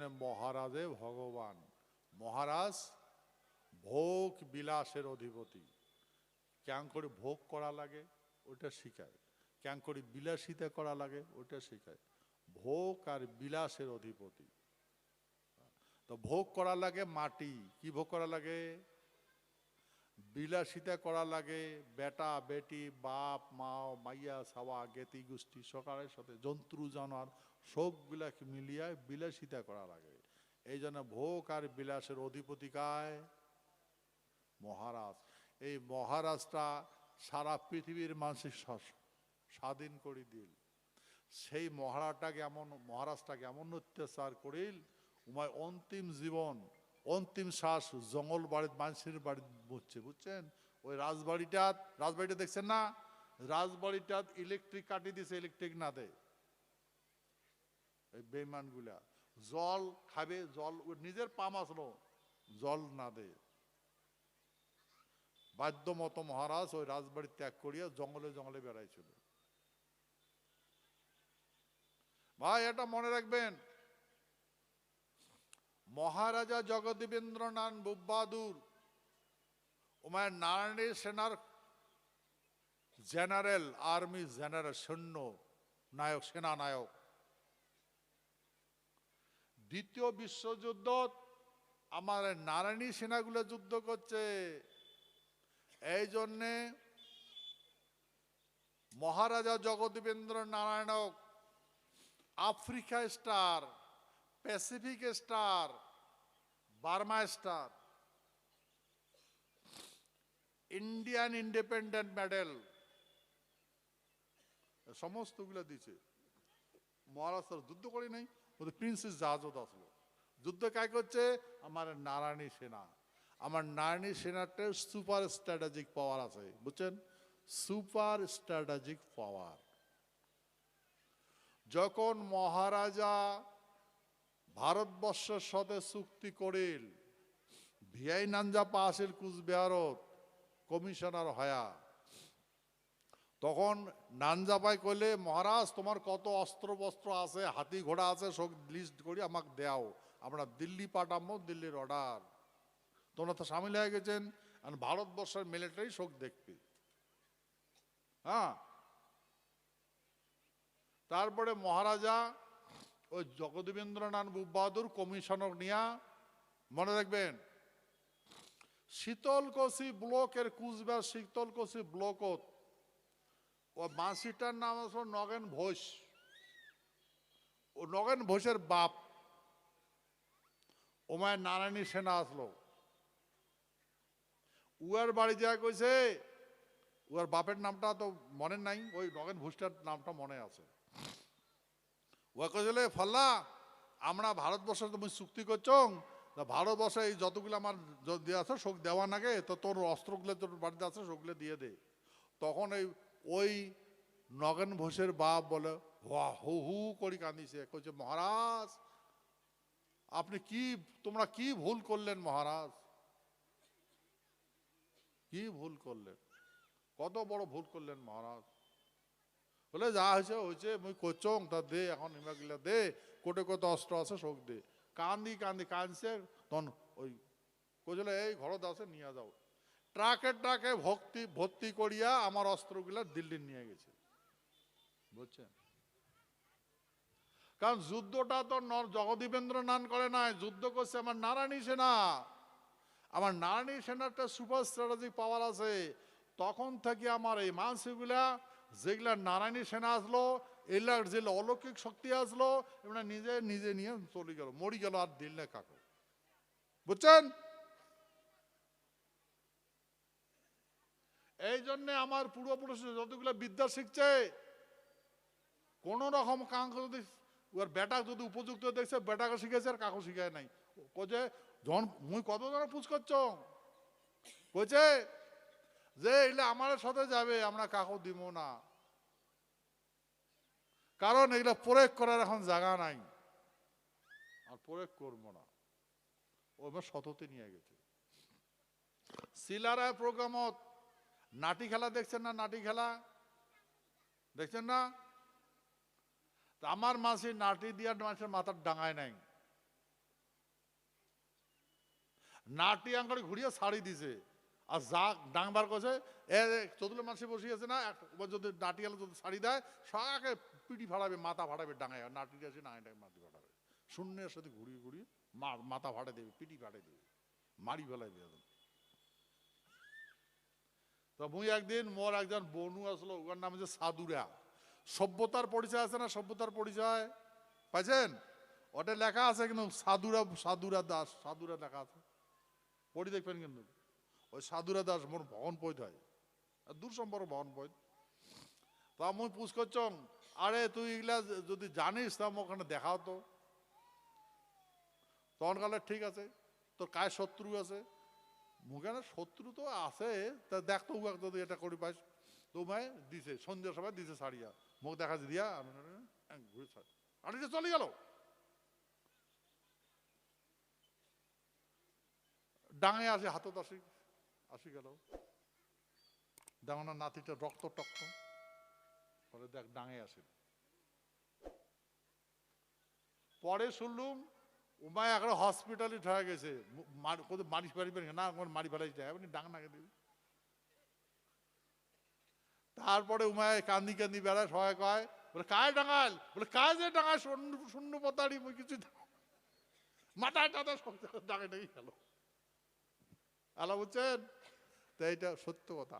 জন্য মহারাজে ভগবান। মহারাজ, ভোগ বিলাসের অধিপতি। কেন করে ভোগ করা লাগে, ওটা শিখায়। কেন করে বিলাসিতা করা লাগে, ওটা শিখায়। ভোগ আর বিলাসের অধিপতি। তো ভোগ করা লাগে মাটি। কি ভোগ করা লাগে? বিলাসিতা করা লাগে, বেটা, বেটি, বাপ মা মাইয়া, সাওয়া, গেতি, গোষ্ঠী, সকালের সাথে জন্তু, জানোয়ার সবগুলাকে মিলিয়ে বিলাসিতা করা লাগে। এই জন্য ভোগ আর বিলাসের অধিপতি কায়? মহারাজ। এই মহারাজটা সারা পৃথিবীর মানুষের স্বাধীন করে দিল। সেই মহারাজটাকে এমন মহারাজটাকে এমন অত্যাচার করিল উমায় অন্তিম জীবন অন্তিম শ্বাস জঙ্গল বাড়ির মানুষের বাড়ি বুঝছে বুঝছেন? ওই রাজবাড়িটা রাজবাড়িটা দেখছেন না? রাজবাড়িটা ইলেকট্রিক কাটি দিছে ইলেকট্রিক না দেয় এই বেইমানগুলা। জল খাবে, জল নিজের পাম আসলো, জল না দেয় বাদ্য মতো মহারাজ ওই রাজবাড়ি ত্যাগ করিয়া জঙ্গলে জঙ্গলে বেড়াইছিল। ভাই, এটা মনে রাখবেন মহারাজা জগদীবেন্দ্রনাথ বুব্বাদুর ওমায় নারায়ণী সেনার জেনারেল, আর্মি জেনারেল, সৈন্য নায়ক, সেনানায়ক। দ্বিতীয় বিশ্বযুদ্ধ, আমার নারায়ণী সেনাগুলো যুদ্ধ করছে। এই জন্যে Maharaja Jagaddipendra নারায়ণক Africa star, Pacific star Burma star Indian independent medal সমস্তগুলো দিছে মহারাষ্ট্র যুদ্ধ করি নাই ওদের প্রিন্সেস জাহাজত আসলো। যুদ্ধ কায় করছে? আমার নারায়ণী সেনা। আমার নারায়ণী সেনাটা সুপার স্ট্র্যাটেজিক পাওয়ার আছে, বুঝছেন? সুপার স্ট্র্যাটেজিক পাওয়ার যখন মহারাজা ভারতবর্ষের সাথে চুক্তি করিল। ভিআই নাঞ্জা পাসিল কুচবিহারত কমিশনার হয়া। তখন নানজাপাই কইলে, মহারাজ, তোমার কত অস্ত্র বস্ত্র আছে, হাতি ঘোড়া আছে, সব লিস্ট করি, আমাকে দেও। আমরা দিল্লি পাঠাবো দিল্লির অর্ডার তোমরা তো সামিল হয়ে গেছেন, আর ভারতবর্ষের মিলিটারি শোক দেখবে। হ্যাঁ? তারপরে মহারাজা ওই জগদীবেন্দ্রনাথ বাহাদুর কমিশনার নিয়া মনে রাখবেন, শীতলকশি ব্লকের কুচবিহার শীতলকশি ব্লকত ও মাসিটার নাম আছে নগেন ঘোষ। ও নগেন ঘোষের বাপ ওমায় নারায়ণী সেনা আসলো। উয়ার বাড়ি যা কইছে উয়ার বাপের নামটা তো মনে নাই, ওই নগেন ঘোষটার নামটা মনে আছে। ওয়া কইলে, ফল্লা, আমরা ভারতবর্ষে তুমি চুক্তি করছ ভারতবর্ষে এই যতগুলো আমার দিয়ে আছে শোক দেওয়া নাগে তো তোর অস্ত্রগুলো তোর বাড়িতে আছে সেগুলো দিয়ে দে। তখন এই, ওই নগেন ঘোষের বাপ বলে হা হু হু করি কাঁদিছে। কইছে, মহারাজ, আপনি কি, তোমরা কি ভুল করলেন মহারাজ? কি ভুল করলেন? কত বড় ভুল করলেন মহারাজ? বলে, যা হয়েছে হয়েছে, মুই করছং, তা দে, এখন ইমাগুলা দে, কোটে কত অস্ত্র আছে, শোক দে। কান্দি কান্দি কানছে তখন ওই কইলে এই ঘরত আছে, নিয়ে যাও। ট্রাকে ট্রাকে ভক্তি, ভর্তি করিয়া আমার অস্ত্রগুলা দিল্লি নিয়ে গেছে। বুঝছেন? কারণ যুদ্ধটা তো জগদীবেন্দ্র নান করে নাই, যুদ্ধ করছে আমার নারায়ণী সেনা। আমার নারায়ণী সেনার একটা সুপার স্ট্র্যাটেজিক পাওয়ার আছে। তখন থেকে আমার এই মানসিকগুলা যেগুলা নারায়ণী সেনা আসলো এগুলার যে অলৌকিক শক্তি আসলো, এগুলা নিজে নিজে নিয়ে চলে গেল, মরি গেল আর দিল না কাকু বুঝছেন? এই জন্য আমার পূর্বপুরুষ যতগুলো বিদ্যা শিখছে কোন রকম কাঙ্ক যদি ওর বেটা যদি উপযুক্ত দেখছে, বেটাকে শিখেছে আর কাকু শিখায় নাই। কোচে যখন মুই কত জন পুজ করছ? কইছে যে এগুলো আমার সাথে যাবে, আমরা কাকু দিব না। কারণ এগুলো প্রয়োগ করার এখন জায়গা নাই। আর প্রয়োগ করব না। ও এবার শততে নিয়ে গেছে। সিলারায় প্রোগ্রামত নাটি খেলা দেখছেন না নাটি খেলা? দেখছেন না? আমার মাসি নাটি দিয়া মানুষের মাথার ডাঙায় নাই। নাটি আঙ্কড়ে ঘুরিয়ে শাড়ি দিছে। আর যা ডাংবার করছে, এ চতুর্থ মাসে বসিয়েছে না যদি নাটি আলো যদি শাড়ি দেয় সবাকে পিটি ফাড়াবে, মাথা ফাড়াবে ডাঙায় নাটি আছে ডাঙায় মাটি ফাড়াবে। শূন্যের সাথে ঘুরিয়ে ঘুরিয়ে মাথা ফাটে দেবে, পিটি ফাটে দেবে মারি ফেলাই দেবে তো মুই একদিন, মোর একজন বনু আসলো, ওর নাম হচ্ছে সাধুরা সভ্যতার পরিচয় আছে না, সভ্যতার পরিচয়? পাইছেন? ওটা লেখা আছে কিন্তু সাধুরা সাধুরা দাস সাধুরা লেখা আছে। পড়ি দেখবেন কিন্তু। ওই সাধুরা দাস মোর ভবন পৈত হয়। দূর সম্পর্ক ভবন পৈত। তা মুই পুষ করছং আরে তুই এগুলা যদি জানিস তা ওখানে দেখাও তো। তখন কালে ঠিক আছে, তোর কায় শত্রু আছে? মুখে না শত্রু তো আছে, তা দেখ তো উহাক যদি এটা করি পাইস তোমায় দিছে সন্ধ্যার সময় দিছে সারিয়া মুখ দেখা দিয়া। আমি ঘুরে ছাড়। আরে যে চলে গেল। ডাঙে আসে, হাতত আসি আসি গেল। ডাঙানোর নাতিটা রক্ত টক্ত দেখ, ডাঙে আসে পরে শুনলুম, উমায় এখন হসপিটালে ঠয়া গেছে। কোথাও মারি ফারি না মারি ফেলাই যায়, আপনি ডাং তারপরে উমায় কান্দি কান্দি বেড়ায়, সবাই কয়, বলে কায় ডাঙাল? বলে কায় যে ডাঙাল? শূন্য শূন্য পতাড়ি কিছু মাথায় টাথা সব ডাঙে ডাঙি গেল। আলা বুঝছেন তো এইটা সত্য কথা।